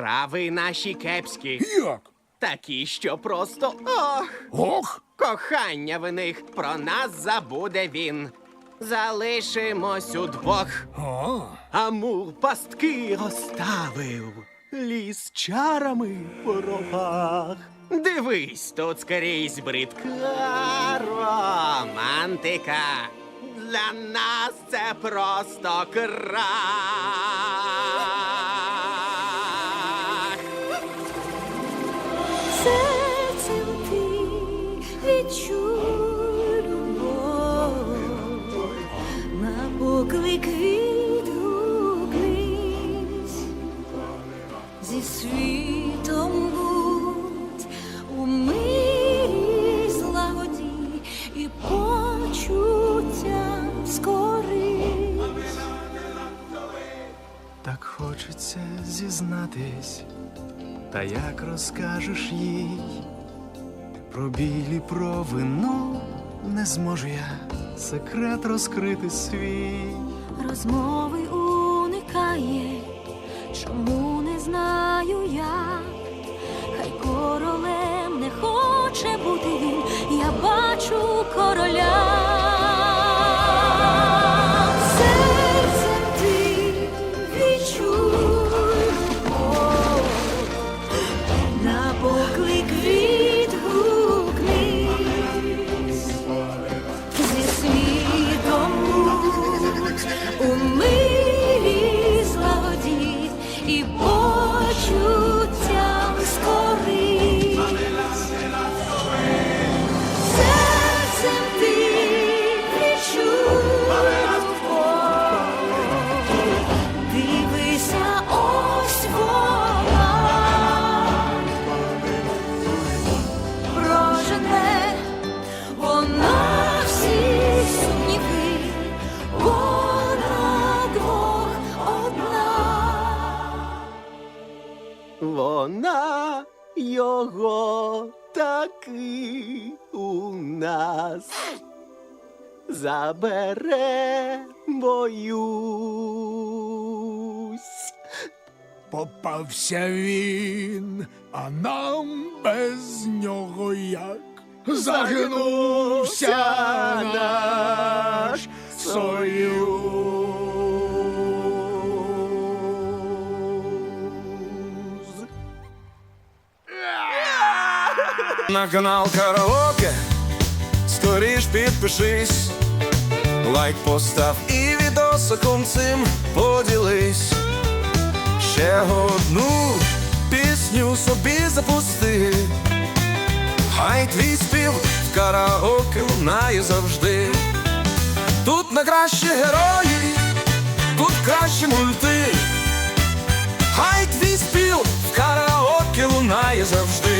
Справи наші кепські, Як? такі, що просто ох. Ох, Кохання в них про нас забуде він. Залишимось удвох. а, Амур пастки розставив, ліс чарами по рогах. Дивись, тут скрізь бридка романтика. Для нас це просто крах. Відгукнись, зі світом будь у мирі злагоді і почуттям скорись. Так хочеться зізнатись, та як розкажеш їй про білі про вину не зможу я секрет розкрити свій. Розмови уникає, чому не знаю я. Хай королем не хоче бути він, я бачу короля. Вона його таки у нас. Забере, боюсь. попався він, а нам без нього як? Загинувся На канал Караоке скоріш підпишись, лайк постав і відосиком цим поділись. Ще одну пісню собі запусти. Хай твій спів в караоке лунає завжди. Тут на кращі герої, тут кращі мульти. Хай твій спів в караоке лунає завжди.